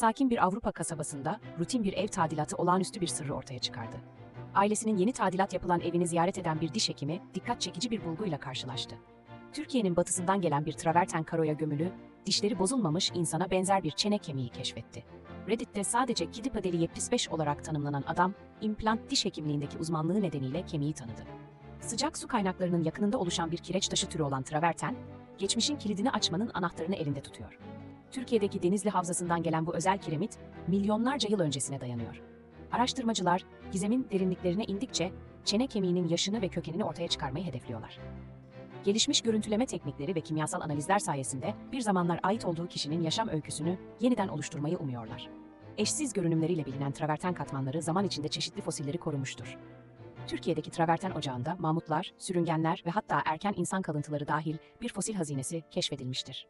sakin bir Avrupa kasabasında rutin bir ev tadilatı olağanüstü bir sırrı ortaya çıkardı. Ailesinin yeni tadilat yapılan evini ziyaret eden bir diş hekimi dikkat çekici bir bulguyla karşılaştı. Türkiye'nin batısından gelen bir traverten karoya gömülü, dişleri bozulmamış insana benzer bir çene kemiği keşfetti. Reddit'te sadece Kidipadeli 75 olarak tanımlanan adam, implant diş hekimliğindeki uzmanlığı nedeniyle kemiği tanıdı. Sıcak su kaynaklarının yakınında oluşan bir kireç taşı türü olan traverten, geçmişin kilidini açmanın anahtarını elinde tutuyor. Türkiye'deki Denizli Havzası'ndan gelen bu özel kiremit, milyonlarca yıl öncesine dayanıyor. Araştırmacılar, gizemin derinliklerine indikçe çene kemiğinin yaşını ve kökenini ortaya çıkarmayı hedefliyorlar. Gelişmiş görüntüleme teknikleri ve kimyasal analizler sayesinde bir zamanlar ait olduğu kişinin yaşam öyküsünü yeniden oluşturmayı umuyorlar. Eşsiz görünümleriyle bilinen traverten katmanları zaman içinde çeşitli fosilleri korumuştur. Türkiye'deki traverten ocağında mamutlar, sürüngenler ve hatta erken insan kalıntıları dahil bir fosil hazinesi keşfedilmiştir.